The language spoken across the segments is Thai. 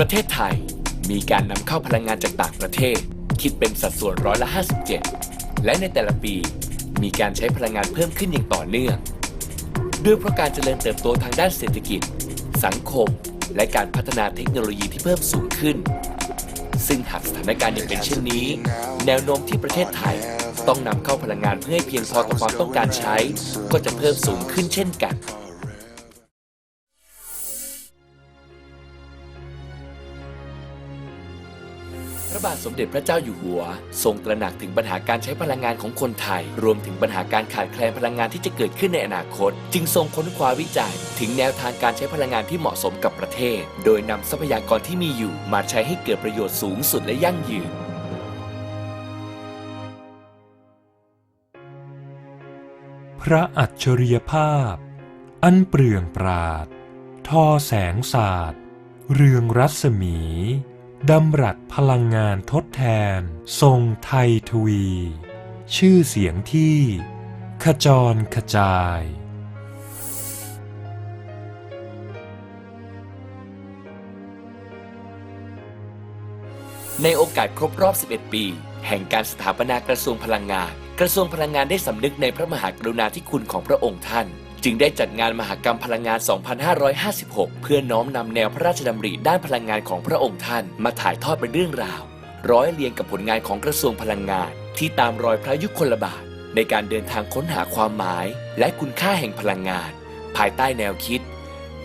ประเทศไทยมีการนำเข้าพลังงานจากต่างประเทศ คิดเป็นสัดส่วนร้อยละ 57 และในแต่ละปีมีการใช้พลังงานเพิ่มขึ้นอย่างต่อเนื่อง ด้วยเพราะการเจริญเติบโตทางด้านเศรษฐกิจ สังคม และการพัฒนาเทคโนโลยีที่เพิ่มสูงขึ้น ซึ่งหากสถานการณ์ยังเป็นเช่นนี้ แนวโน้มที่ประเทศไทยต้องนำเข้าพลังงานเพื่อให้เพียงพอต่อความต้องการใช้ ก็จะเพิ่มสูงขึ้นเช่นกัน ระบาทสมเด็จพระเจ้าอยู่หัว ทรงตระหนักถึงปัญหาการใช้พลังงานของคนไทย รวมถึงปัญหาการขาดแคลนพลังงานที่จะเกิดขึ้นในอนาคต จึงทรงค้นคว้าวิจัย ถึงแนวทางการใช้พลังงานที่เหมาะสมกับประเทศ โดยนำทรัพยากรที่มีอยู่มาใช้ให้เกิดประโยชน์สูงสุดและยั่งยืนพระอัจฉริยภาพ อันเปลืองปราดทอแสงสาดเรืองรัศมี ดำรัสพลังงานทดแทน ทรงไทยทวี ชื่อเสียงที่ ขจรขจาย ในโอกาสครบรอบ 11 ปี แห่งการสถาปนากระทรวงพลังงาน กระทรวงพลังงานได้สำนึกในพระมหากรุณาธิคุณของพระองค์ท่าน จึงได้จัดงานมหกรรมพลังงาน 2556 เพื่อน้อมนำแนวพระราชดำริด้านพลังงานของพระองค์ท่าน มาถ่ายทอดเป็นเรื่องราว ร้อยเรียงกับผลงานของกระทรวงพลังงาน ที่ตามรอยพระยุคลบาท ในการเดินทางค้นหาความหมาย และคุณค่าแห่งพลังงาน ภายใต้แนวคิด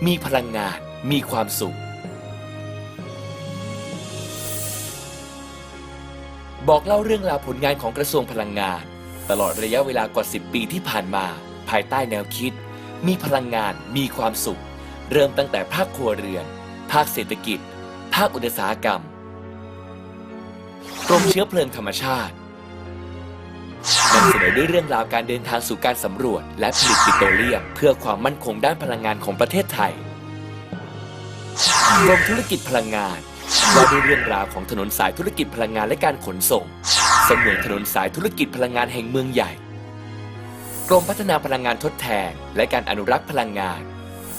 มีพลังงาน มีความสุข บอกเล่าเรื่องราวผลงานของกระทรวงพลังงาน ตลอดระยะเวลากว่า 10 ปีที่ผ่านมาภายใต้แนวคิด มีพลังงานมีความสุข เริ่มตั้งแต่ภาคครัวเรือน ภาคเศรษฐกิจ ภาคอุตสาหกรรมกรมเชื้อเพลิงธรรมชาตินำเสนอด้วยเรื่องราวการเดินทางสู่การสำรวจ และผลิตปิโตรเลียม เพื่อความมั่นคงด้านพลังงานของประเทศไทยกรมธุรกิจพลังงานว่าด้วยเรื่องราวของถนนสายธุรกิจพลังงานและการขนส่งเสมือนถนนสายธุรกิจพลังงานแห่งเมืองใหญ่ กรมพัฒนาพลังงานทดแทน และการอนุรักษ์พลังงาน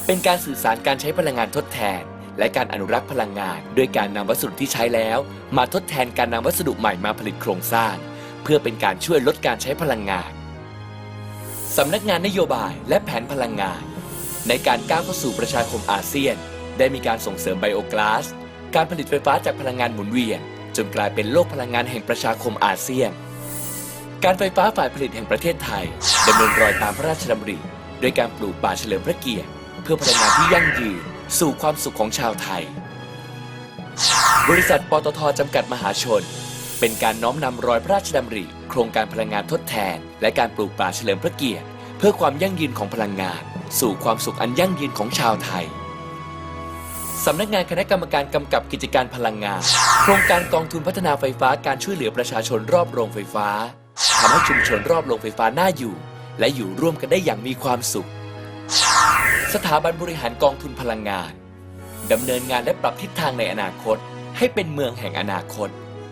เป็นการสื่อสารการใช้พลังงานทดแทน และการอนุรักษ์พลังงาน ด้วยการนำวัสดุที่ใช้แล้ว มาทดแทนการนำวัสดุใหม่มาผลิตโครงสร้าง เพื่อเป็นการช่วยลดการใช้พลังงานสำนักงานนโยบายและแผนพลังงาน ในการก้าวเข้าสู่ประชาคมอาเซียน ได้มีการส่งเสริมไบโอกลาส การผลิตไฟฟ้าจากพลังงานหมุนเวียน จนกลายเป็นโลกพลังงานแห่งประชาคมอาเซียน การไฟฟ้าฝ่ายผลิตแห่งประเทศไทยดำเนินรอยตามพระราชดำริด้วยการปลูกป่าเฉลิมพระเกียรติ เพื่อพลังงานที่ยั่งยืนสู่ความสุขของชาวไทย บริษัทปตทจำกัดมหาชน เป็นการน้อมนำรอยพระราชดำริ โครงการพลังงานทดแทน และการปลูกป่าเฉลิมพระเกียรติ เพื่อความยั่งยืนของพลังงาน สู่ความสุขอันยั่งยืนของชาวไทยสำนักงานคณะกรรมการกำกับกิจการพลังงาน โครงการกองทุนพัฒนาไฟฟ้าการช่วยเหลือประชาชนรอบโรงไฟฟ้า ทำให้ชุมชนรอบโรงไฟฟ้าน่าอยู่ และอยู่ร่วมกันได้อย่างมีความสุข สถาบันบริหารกองทุนพลังงานดำเนินงานและปรับทิศทางในอนาคต ให้เป็นเมืองแห่งอนาคต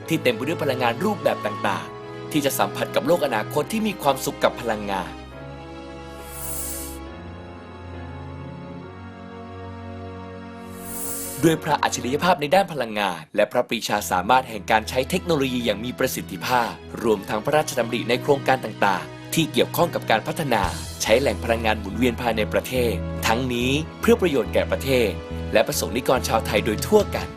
ที่เต็มไปด้วยพลังงานรูปแบบต่างๆ ที่จะสัมผัสกับโลกอนาคตที่มีความสุขกับพลังงาน ด้วยพระอัจฉริยภาพในด้านพลังงาน และพระปรีชาสามารถแห่งการใช้เทคโนโลยีอย่างมีประสิทธิภาพ รวมทั้งพระราชดำริในโครงการต่างๆ ที่เกี่ยวข้องกับการพัฒนา ใช้แหล่งพลังงานหมุนเวียนภายในประเทศ ทั้งนี้เพื่อประโยชน์แก่ประเทศ และประสงค์นิกรชาวไทยโดยทั่วกัน